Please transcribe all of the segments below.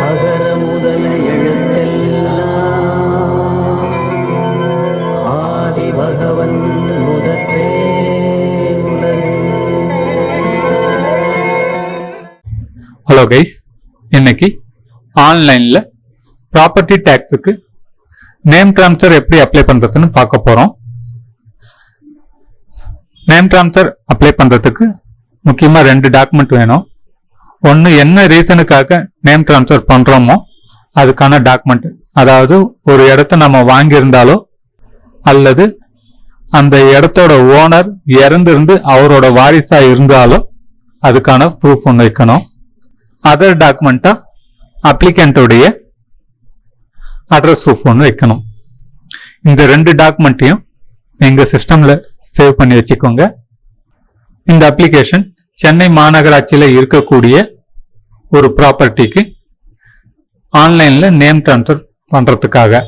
அகர முதல எழுத்தெல்லாம் ஆதி பகவன் முதற்றே ஹலோ கைஸ் இன்னைக்கு ஆன்லைன்ல ப்ராப்பர்ட்டி டேக்ஸுக்கு நேம் டிரான்ஸ்ஃபர் எப்படி அப்ளை பண்றதுன்னு பார்க்க போறோம். நேம் டிரான்ஸ்ஃபர் அப்ளை பண்றதுக்கு முக்கியமாக ரெண்டு டாக்குமெண்ட் வேணும். ஒன்று என்ன ரீசனுக்காக நேம் ட்ரான்ஸ்ஃபர் பண்ணுறோமோ அதுக்கான டாக்குமெண்ட் அதாவது ஒரு இடத்த நம்ம வாங்கியிருந்தாலோ அல்லது அந்த இடத்தோட ஓனர் இறந்திருந்து அவரோட வாரிசாக இருந்தாலோ அதுக்கான ப்ரூஃப் ஒன்று வைக்கணும். அதர் டாக்குமெண்ட்டாக அப்ளிகண்ட்டுடைய அட்ரஸ் ப்ரூஃப் ஒன்று வைக்கணும். இந்த ரெண்டு டாக்குமெண்ட்டையும் நீங்கள் சிஸ்டமில் சேவ் பண்ணி வச்சுக்கோங்க. இந்த அப்ளிகேஷன் சென்னை மாநகராட்சியில் இருக்கக்கூடிய ஒரு ப்ராப்பர்ட்டிக்கு ஆன்லைன்ல நேம் ட்ரான்ஸ்ஃபர் பண்றதுக்காக.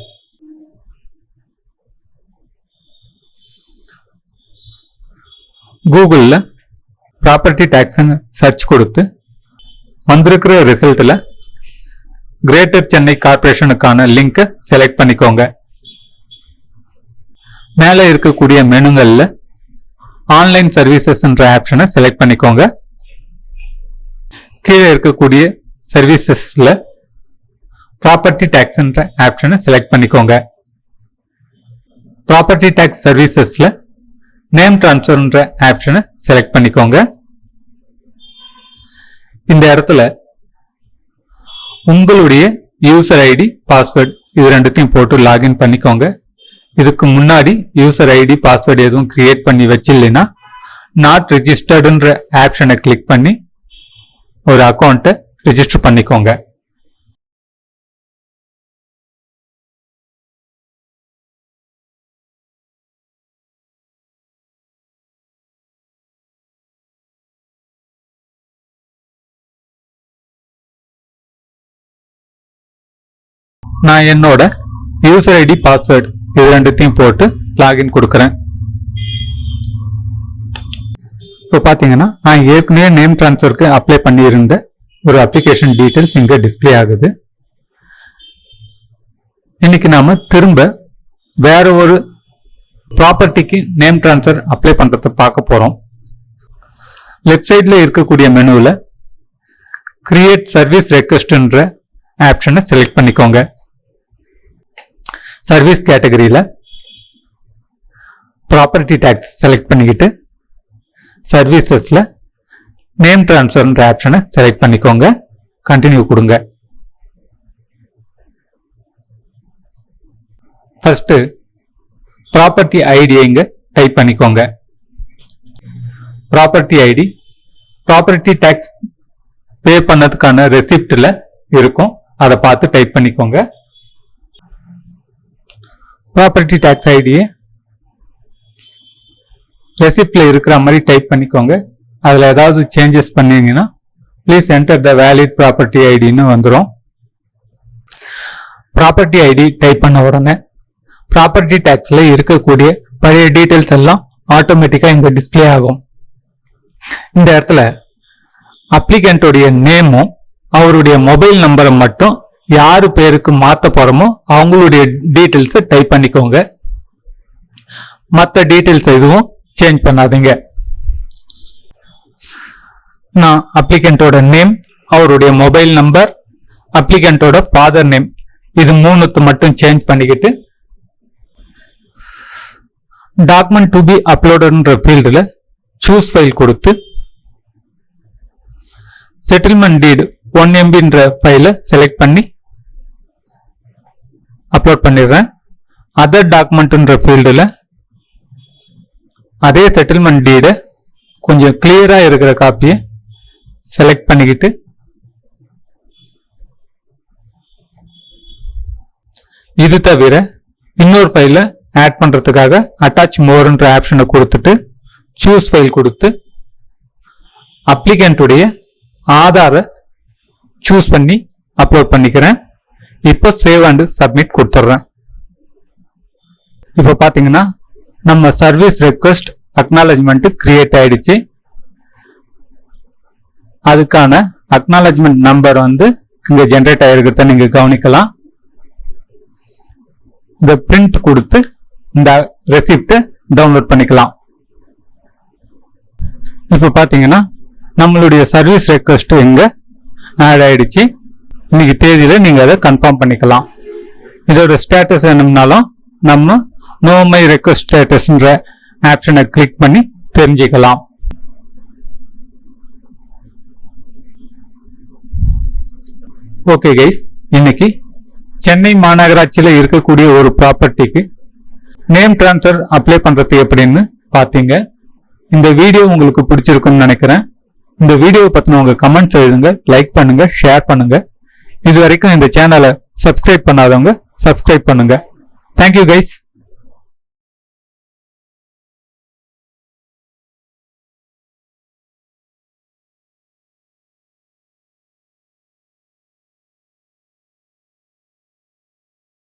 கூகுளில் ப்ராப்பர்ட்டி டேக்ஸ்ன்னு சர்ச் கொடுத்து வந்திருக்கிற ரிசல்ட்டில் கிரேட்டர் சென்னை கார்ப்பரேஷனுக்கான லிங்கை செலக்ட் பண்ணிக்கோங்க. மேலே இருக்கக்கூடிய மெனுங்களில் ஆன்லைன் சர்வீசஸ்ன்ற ஆப்ஷனை செலக்ட் பண்ணிக்கோங்க. கீழே இருக்கக்கூடிய சர்வீசஸில் ப்ராப்பர்ட்டி டேக்ஸ்ன்ற ஆப்ஷனை செலக்ட் பண்ணிக்கோங்க. ப்ராப்பர்ட்டி டேக்ஸ் சர்வீசஸில் நேம் ட்ரான்ஸ்ஃபர்ன்ற ஆப்ஷனை செலக்ட் பண்ணிக்கோங்க. இந்த இடத்துல உங்களுடைய யூசர் ஐடி பாஸ்வேர்டு இது ரெண்டுத்தையும் போட்டு லாகின் பண்ணிக்கோங்க. இதுக்கு முன்னாடி யூசர் ஐடி பாஸ்வேர்டு எதுவும் கிரியேட் பண்ணி வச்சில்லைன்னா நாட் ரிஜிஸ்டர்டுன்ற ஆப்ஷனை கிளிக் பண்ணி ஒரு அக்கௌண்ட்டை ரிஜிஸ்டர் பண்ணிக்கோங்க. நான் என்னோட யூசர் ஐடி பாஸ்வேர்டு இது ரெண்டுத்தையும் போட்டு லாகின் கொடுக்குறேன். இப்போ பார்த்தீங்கன்னா நான் ஏற்கனவே நேம் ட்ரான்ஸ்ஃபருக்கு அப்ளை பண்ணியிருந்த ஒரு அப்ளிகேஷன் டீட்டெயில்ஸ் இங்கே டிஸ்ப்ளே ஆகுது. இன்னைக்கு நாம திரும்ப வேற ஒரு ப்ராப்பர்ட்டிக்கு நேம் ட்ரான்ஸ்ஃபர் அப்ளை பண்ணுறத பார்க்க போகிறோம் லெஃப்ட் சைடில் இருக்கக்கூடிய மெனுவில் கிரியேட் சர்வீஸ் ரெக்வஸ்ட்ன்ற ஆப்ஷனை செலக்ட் பண்ணிக்கோங்க. சர்வீஸ் கேட்டகரியில் ப்ராப்பர்ட்டி டேக்ஸ் செலக்ட் பண்ணிக்கிட்டு சர்வீசஸில் நேம் ட்ரான்ஸ்ஃபர்ன்ற ஆப்ஷனை செலக்ட் பண்ணிக்கோங்க. கண்டினியூ கொடுங்க. ஃபஸ்ட்டு ப்ராப்பர்ட்டி ஐடியை இங்கே டைப் பண்ணிக்கோங்க. Property ID property tax pay பண்ணதுக்கான ரெசிப்டில் இருக்கும். அதை பார்த்து டைப் பண்ணிக்கோங்க. ப்ராப்பர்ட்டி டேக்ஸ் ஐடியை ரெசிப்டில் இருக்கிற மாதிரி டைப் பண்ணிக்கோங்க. அதில் ஏதாவது சேஞ்சஸ் பண்ணீங்கன்னா please enter the valid property ஐடின்னு வந்துடும் ப்ராப்பர்ட்டி ஐடி டைப் பண்ண உடனே ப்ராப்பர்ட்டி டேக்ஸில் இருக்கக்கூடிய பழைய டீட்டெயில்ஸ் எல்லாம் ஆட்டோமேட்டிக்காக இங்கே டிஸ்ப்ளே ஆகும். இந்த இடத்துல அப்ளிகண்ட்டுடைய நேமும் அவருடைய மொபைல் நம்பரை மட்டும் யார் பேருக்கு மாற்ற போகிறோமோ அவங்களுடைய டீட்டெயில்ஸை டைப் பண்ணிக்கோங்க. மற்ற டீட்டெயில்ஸ் எதுவும் சேஞ்ச் பண்ணாதீங்க. நான் அப்ளிகண்ட்டோட நேம் அவருடைய மொபைல் நம்பர் அப்ளிகண்ட்டோட ஃபாதர் நேம் இது மூணுத்து மட்டும் சேஞ்ச் பண்ணிக்கிட்டு டாக்குமெண்ட் டு பி அப்லோடன்ற ஃபீல்டில் சூஸ் ஃபைல் கொடுத்து செட்டில்மெண்ட் டீடு ஒன் எம்பின்ற ஃபைலை செலக்ட் பண்ணி அப்லோட் பண்ணிடுறேன். அதர் டாக்குமெண்ட்ன்ற ஃபீல்டில் அதே செட்டில்மெண்ட் டீடை கொஞ்சம் கிளியராக இருக்கிற காப்பியை செலக்ட் பண்ணிக்கிட்டு இது தவிர இன்னொரு ஃபைலை ஆட் பண்ணுறதுக்காக அட்டாச் மோர்ன்ற ஆப்ஷனை கொடுத்துட்டு சூஸ் ஃபைல் கொடுத்து அப்ளிகண்ட்டுடைய ஆதாரை சூஸ் பண்ணி அப்லோட் பண்ணிக்கிறேன். இப்போ சேவ் அண்டு சப்மிட் கொடுத்துட்றேன். இப்போ பார்த்தீங்கன்னா நம்ம சர்வீஸ் ரெக்வஸ்ட் அக்னாலஜ்மெண்ட் கிரியேட் ஆயிடுச்சு. அதுக்கான அக்னாலஜ்மெண்ட் நம்பர் வந்து இங்கே ஜென்ரேட் ஆகிருக்கிறத நீங்கள் கவனிக்கலாம். இந்த பிரிண்ட் கொடுத்து இந்த ரெசிப்டை டவுன்லோட் பண்ணிக்கலாம். இப்போ பார்த்தீங்கன்னா நம்மளுடைய சர்வீஸ் ரெக்வஸ்ட்டு இங்கே ஆட் ஆயிடுச்சு. இன்னைக்கு தேதியில் நீங்கள் அதை கன்ஃபார்ம் பண்ணிக்கலாம். இதோட ஸ்டேட்டஸ் வேணும்னாலும் நம்ம நோ மை ரெக்வஸ்ட் ஸ்டேட்டஸ்ன்ற ஆப்ஷனை கிளிக் பண்ணி தெரிஞ்சுக்கலாம். ஓகே கைஸ் இன்னைக்கு சென்னை மாநகராட்சியில் இருக்கக்கூடிய ஒரு ப்ராப்பர்ட்டிக்கு நேம் ட்ரான்ஸ்ஃபர் அப்ளை பண்ணுறது எப்படின்னு பார்த்தீங்க. இந்த வீடியோ உங்களுக்கு பிடிச்சிருக்குன்னு நினைக்கிறேன். இந்த வீடியோவை பற்றின உங்கள் கமெண்ட்ஸ் எழுதுங்க லைக் பண்ணுங்க ஷேர் பண்ணுங்க. இது வரைக்கும் இந்த சேனலை சப்ஸ்கிரைப் பண்ணாதவங்க சப்ஸ்கிரைப் பண்ணுங்க. Thank you guys